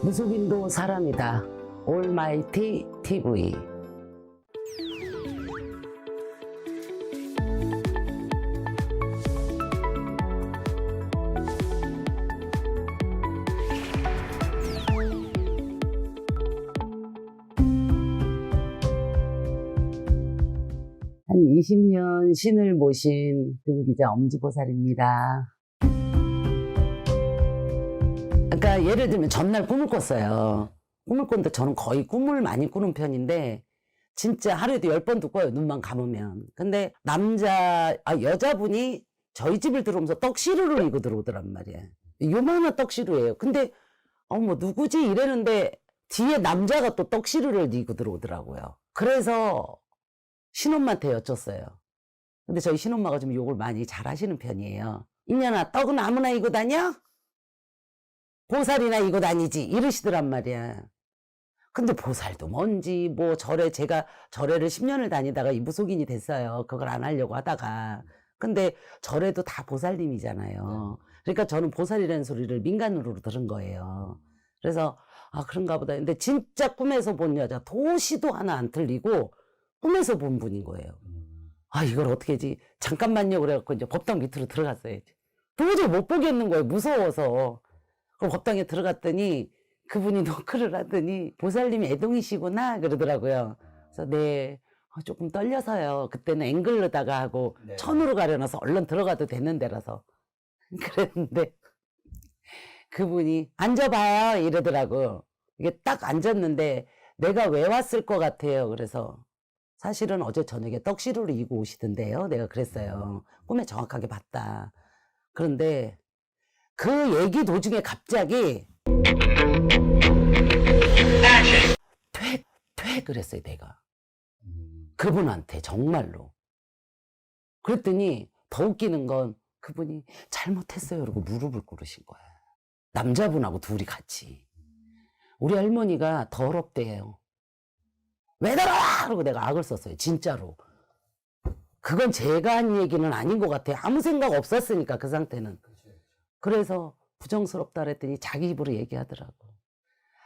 무속인도 사람이다. 올마이티 TV. 한 20년 신을 모신 등 기자 엄지보살입니다. 그러니까 예를 들면 전날 꿈을 꿨어요. 꿈을 꿨는데 저는 거의 꿈을 많이 꾸는 편인데 진짜 하루에도 열 번도 꿔요. 눈만 감으면. 근데 남자, 아, 여자분이 저희 집을 들어오면서 떡시루를 이고 들어오더란 말이에요. 요만한 떡시루예요. 근데 어머 누구지 이랬는데 뒤에 남자가 또 떡시루를 이고 들어오더라고요. 그래서 신엄마한테 여쭸어요. 근데 저희 신엄마가 좀 욕을 많이 잘 하시는 편이에요. 이년아 떡은 아무나 이고 다녀? 보살이나 이고 다니지 이러시더란 말이야. 근데 보살도 뭔지 뭐 절에 제가 절에를 10년을 다니다가 이 무속인이 됐어요. 그걸 안 하려고 하다가. 근데 절에도 다 보살님이잖아요. 그러니까 저는 보살이라는 소리를 민간으로 들은 거예요. 그래서 아 그런가 보다. 근데 진짜 꿈에서 본 여자 도시도 하나 안 틀리고 꿈에서 본 분인 거예요. 아 이걸 어떻게 하지? 잠깐만요 그래갖고 이제 법당 밑으로 들어갔어요. 도저히 못 보겠는 거예요. 무서워서. 그럼 법당에 들어갔더니 그분이 노크를 하더니 보살님이 애동이시구나 그러더라고요. 그래서 네 어, 조금 떨려서요. 그때는 앵글로다가 하고 네. 천으로 가려놔서 얼른 들어가도 되는 데라서 그랬는데 그분이 앉아봐요 이러더라고. 이게 딱 앉았는데 내가 왜 왔을 것 같아요. 그래서 사실은 어제 저녁에 떡시루를 이고 오시던데요. 내가 그랬어요. 꿈에 정확하게 봤다. 그런데 그 얘기 도중에 갑자기 퇴, 퇴 그랬어요, 내가. 음. 그분한테 정말로. 그랬더니 더 웃기는 건 그분이 잘못했어요. 그러고 무릎을 꿇으신 거야. 남자분하고 둘이 같이. 우리 할머니가 더럽대요. 왜 더러워! 그러고 내가 악을 썼어요. 진짜로. 그건 제가 한 얘기는 아닌 것 같아요. 아무 생각 없었으니까 그 상태는. 그래서 부정스럽다 그랬더니 자기 입으로 얘기하더라고.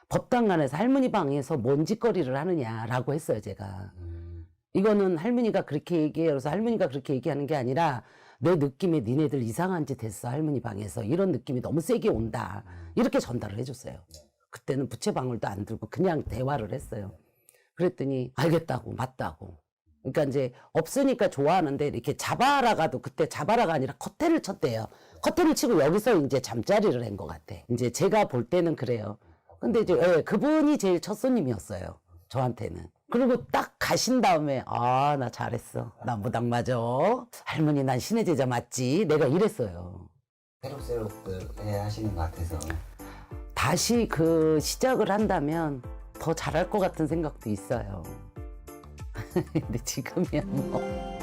법당관에서 할머니 방에서 뭔 짓거리를 하느냐라고 했어요, 제가. 음. 이거는 할머니가 그렇게 얘기해요. 그래서 할머니가 그렇게 얘기하는 게 아니라 내 느낌에 니네들 이상한 짓 했어, 할머니 방에서. 이런 느낌이 너무 세게 온다. 이렇게 전달을 해줬어요. 그때는 부채방울도 안 들고 그냥 대화를 했어요. 그랬더니 알겠다고, 맞다고. 그러니까 이제 없으니까 좋아하는데 이렇게 자바라가도 그때 자바라가 아니라 커튼을 쳤대요. 커튼을 치고 여기서 이제 잠자리를 한 것 같아. 이제 제가 볼 때는 그래요. 근데 이제 예, 그분이 제일 첫 손님이었어요. 저한테는. 그리고 딱 가신 다음에 아 나 잘했어. 나 무당 맞아. 할머니 난 신의 제자 맞지. 내가 이랬어요. 새록새록 그해 하시는 것 같아서 다시 그 시작을 한다면 더 잘할 것 같은 생각도 있어요. 근데 지금이야 뭐.